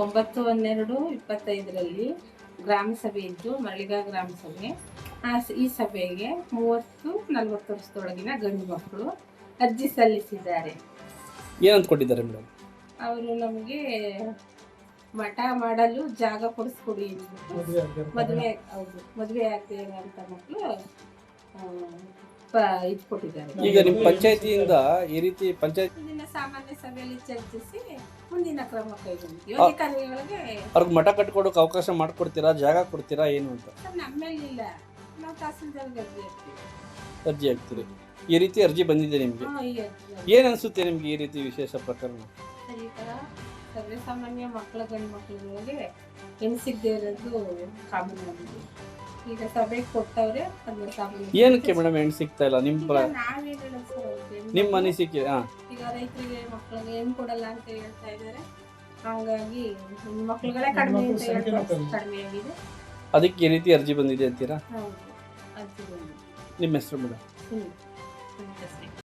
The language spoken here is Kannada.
ಒಂಬತ್ತು ಹನ್ನೆರಡು ಇಪ್ಪತ್ತೈದರಲ್ಲಿ ಗ್ರಾಮ ಸಭೆ ಇದ್ದು ಮರಳಿಗ ಗ್ರಾಮ ಸಭೆ ಆ ಸ- ಈ ಸಭೆಗೆ ಮೂವತ್ತು ನಲವತ್ತು ವರ್ಷದೊಳಗಿನ ಗಂಡು ಮಕ್ಕಳು ಅರ್ಜಿ ಸಲ್ಲಿಸಿದ್ದಾರೆ. ಏನಂತ ಕೊಟ್ಟಿದ್ದಾರೆ ಮೇಡಮ್? ಅವರು ನಮಗೆ ಮಠ ಮಾಡಲು ಜಾಗ ಕೊಡಿಸ್ಕೊಡಿ ಮದುವೆ ಹೌದು ಮದುವೆ ಆಗ್ತೇವೆ ಅಂತ ಮಕ್ಕಳು ಇದು ಕೊಟ್ಟಿದ್ದಾರೆ ಈಗ ನಿಮ್ಮ ಪಂಚಾಯತಿಯಿಂದ ಈ ರೀತಿ ಪಂಚಾಯತ್ ಸಾಮಾನ್ಯ ಸಭೆಯಲ್ಲಿ ಚರ್ಚಿಸಿ ಮುಂದಿನ ಕ್ರಮ ಅಧಿಕಾರಿಗಳಿಗೆ ಅವ್ರಿಗೆ ಮಠ ಕಟ್ಕೊಡೋಕೆ ಅವಕಾಶ ಮಾಡ್ಕೊಡ್ತೀರಾ ಜಾಗ ಕೊಡ್ತೀರಾ ಏನು ಅಂತ? ನಾವು ತಹಸೀಲ್ದಾರ್ಗೆ ಅರ್ಜಿ ಹಾಕ್ತೀವಿ. ಅರ್ಜಿ ಹಾಕ್ತೀರಿ. ಈ ರೀತಿ ಅರ್ಜಿ ಬಂದಿದೆ ನಿಮಗೆ? ಹಾಂ ಈ ಅರ್ಜಿ ಏನ್ ಅನ್ಸುತ್ತೆ ನಿಮ್ಗೆ ಈ ರೀತಿ ವಿಶೇಷ ಪ್ರಕರಣ? ಸರ್ವೇಸಾಮಾನ್ಯ ಈ ಥರ ಮಕ್ಕಳ ಗಂಡು ಮಕ್ಕಳಿಗೆ ಹೆಣ್ಣು ಸಿಗದೆ ಇರೋದು ಕಾಮನ್ ಆಗಿದೆ. ಈಗ ಸಭೆಗೆ ಕೊಟ್ಟವ್ರೆ ಅದನ್ನ ಏನಕ್ಕೆ ಮೇಡಮ್ ಹೆಣ್ಣು ಸಿಗ್ತಾ ಇಲ್ಲ? ನಿಮ್ಮ ನಾವೇನ್? ನಿಮ್ಮ ಅನಿಸಿಕೆ ಹಾ. ರೈತರಿಗೆ ಮಕ್ಕಳಿಗೆ ಏನು ಕೊಡಲ್ಲ ಅಂತ ಹೇಳ್ತಾ ಇದ್ದಾರೆ. ಹಾಗಾಗಿ ಮಕ್ಕಳುಗಳೇ ಕಡಿಮೆ ಅಂತ ಹೇಳ್ತಾರೆ. ಕಡಿಮೆ ಆಗಿದೆ. ಅದಕ್ಕೆ ಈ ರೀತಿ ಅರ್ಜಿ ಬಂದಿದೆ ಅಂತೀರಾ? ಹೌದು ಅರ್ಜಿ ಬಂದಿದೆ. ನಿಮ್ಮ ಹೆಸರು ಮೇಡಮ್? ಹ್ಞೂ